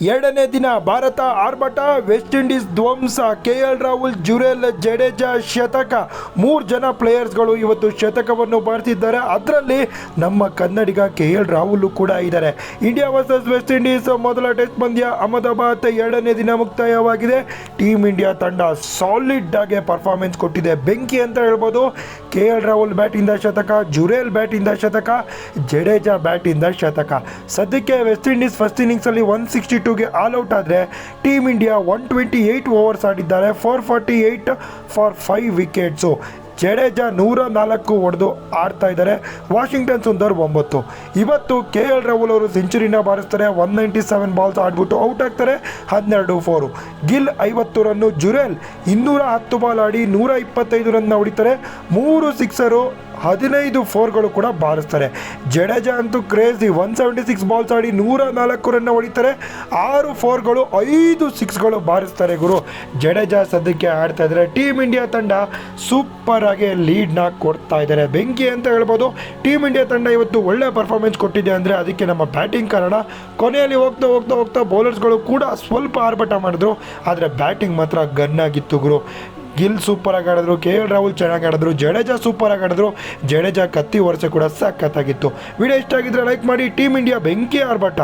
ಎರಡನೇ ದಿನ ಭಾರತ ಆರ್ಭಟ ವೆಸ್ಟ್ ಇಂಡೀಸ್ ಧ್ವಂಸ ಕೆ ಎಲ್ ರಾಹುಲ್ ಜುರೇಲ್ ಜಡೇಜಾ ಶತಕ. ಮೂರು ಜನ ಪ್ಲೇಯರ್ಸ್ಗಳು ಇವತ್ತು ಶತಕವನ್ನು ಬಾರಿಸಿದ್ದಾರೆ. ಅದರಲ್ಲಿ ನಮ್ಮ ಕನ್ನಡಿಗ ಕೆ ಎಲ್ ರಾಹುಲ್ ಕೂಡ ಇದ್ದಾರೆ. ಇಂಡಿಯಾ ವರ್ಸಸ್ ವೆಸ್ಟ್ ಇಂಡೀಸ್ ಮೊದಲ ಟೆಸ್ಟ್ ಪಂದ್ಯ ಅಹಮದಾಬಾದ್ ಎರಡನೇ ದಿನ ಮುಕ್ತಾಯವಾಗಿದೆ. ಟೀಮ್ ಇಂಡಿಯಾ ತಂಡ ಸಾಲಿಡ್ ಆಗಿ ಪರ್ಫಾರ್ಮೆನ್ಸ್ ಕೊಟ್ಟಿದೆ. ಬೆಂಕಿ ಅಂತ ಹೇಳ್ಬೋದು. ಕೆ ಎಲ್ ರಾಹುಲ್ ಬ್ಯಾಟಿಂದ ಶತಕ ಜುರೇಲ್ ಬ್ಯಾಟಿಂದ ಶತಕ ಜಡೇಜಾ ಬ್ಯಾಟಿಂದ ಶತಕ. ಸದ್ಯಕ್ಕೆ ವೆಸ್ಟ್ ಇಂಡೀಸ್ ಫಸ್ಟ್ ಇನ್ನಿಂಗ್ಸಲ್ಲಿ ಒನ್ ಸಿಕ್ಸ್ಟಿ ಟೂಗೆ ಆಲ್ ಔಟ್ ಆದರೆ team India one twenty eight overs ಆಡಿದ್ದಾರೆ four forty eight for five wickets Jadeja ನೂರ ನಾಲ್ಕು ಹೊಡೆದು ಆಡ್ತಾ ಇದ್ದಾರೆ, ವಾಷಿಂಗ್ಟನ್ ಸುಂದರ್ ಒಂಬತ್ತು. ಇವತ್ತು ಕೆ ಎಲ್ ರಾಹುಲ್ ಅವರು ಸೆಂಚುರಿನ ಬಾರಿಸ್ತಾರೆ ಒನ್ ನೈಂಟಿ ಸೆವೆನ್ ಬಾಲ್ಸ್ ಆಡ್ಬಿಟ್ಟು ಔಟ್ ಆಗ್ತಾರೆ ಹನ್ನೆರಡು ಫೋರು ಗಿಲ್ ಐವತ್ತು ರನ್ನು, ಜುರೇಲ್ ಇನ್ನೂರ ಹತ್ತು ಬಾಲ್ ಆಡಿ ನೂರ ಇಪ್ಪತ್ತೈದು ರನ್ನ ಹೊಡಿತಾರೆ, ಮೂರು ಸಿಕ್ಸರು ಹದಿನೈದು ಫೋರ್ಗಳು ಕೂಡ ಬಾರಿಸ್ತಾರೆ. ಜಡೇಜಾ ಅಂತೂ crazy one seventy six balls ಆಡಿ ನೂರ ನಾಲ್ಕು ರನ್ನ ಹೊಡಿತಾರೆ. ಆರು ಫೋರ್ಗಳು ಐದು ಸಿಕ್ಸ್ಗಳು ಬಾರಿಸ್ತಾರೆ ಗುರು. ಜಡೇಜಾ ಸದ್ಯಕ್ಕೆ ಆಡ್ತಾ ಇದ್ದಾರೆ. ಟೀಮ್ ಇಂಡಿಯಾ ತಂಡ ಸೂಪರ್ ಆಗಿ ಲೀಡ್ನ ಕೊಡ್ತಾ ಇದ್ದಾರೆ. ಬೆಂಕಿ ಅಂತ ಹೇಳ್ಬೋದು. ಟೀಮ್ ಇಂಡಿಯಾ ತಂಡ ಇವತ್ತು ಒಳ್ಳೆ ಪರ್ಫಾರ್ಮೆನ್ಸ್ ಕೊಟ್ಟಿದೆ ಅಂದರೆ ಅದಕ್ಕೆ ನಮ್ಮ ಬ್ಯಾಟಿಂಗ್ ಕಾರಣ. ಕೊನೆಯಲ್ಲಿ ಹೋಗ್ತಾ ಹೋಗ್ತಾ ಹೋಗ್ತಾ ಬೌಲರ್ಸ್ಗಳು ಕೂಡ ಸ್ವಲ್ಪ ಆರ್ಭಟ ಮಾಡಿದ್ರು. ಆದರೆ ಬ್ಯಾಟಿಂಗ್ ಮಾತ್ರ ಗನ್ನಾಗಿತ್ತು ಗುರು. ಗಿಲ್ ಸೂಪರ್ ಆಗಿ ಆಡಿದ್ರು, ಕೆ ಎಲ್ ರಾಹುಲ್ ಚೆನ್ನಾಗಿ ಆಡಿದ್ರು, ಜಡೇಜಾ ಸೂಪರ್ ಆಗಿ ಆಡಿದ್ರು, ಜಡೇಜಾ ಕತ್ತಿ ವರ್ಷ ಕೂಡ ಸಖತ್ತಾಗಿತ್ತು. ವಿಡಿಯೋ ಇಷ್ಟ ಆಗಿದ್ರೆ ಲೈಕ್ ಮಾಡಿ ಟೀಮ್ ಇಂಡಿಯಾ ಬೆಂಕಿ ಆರ್ಭಟ.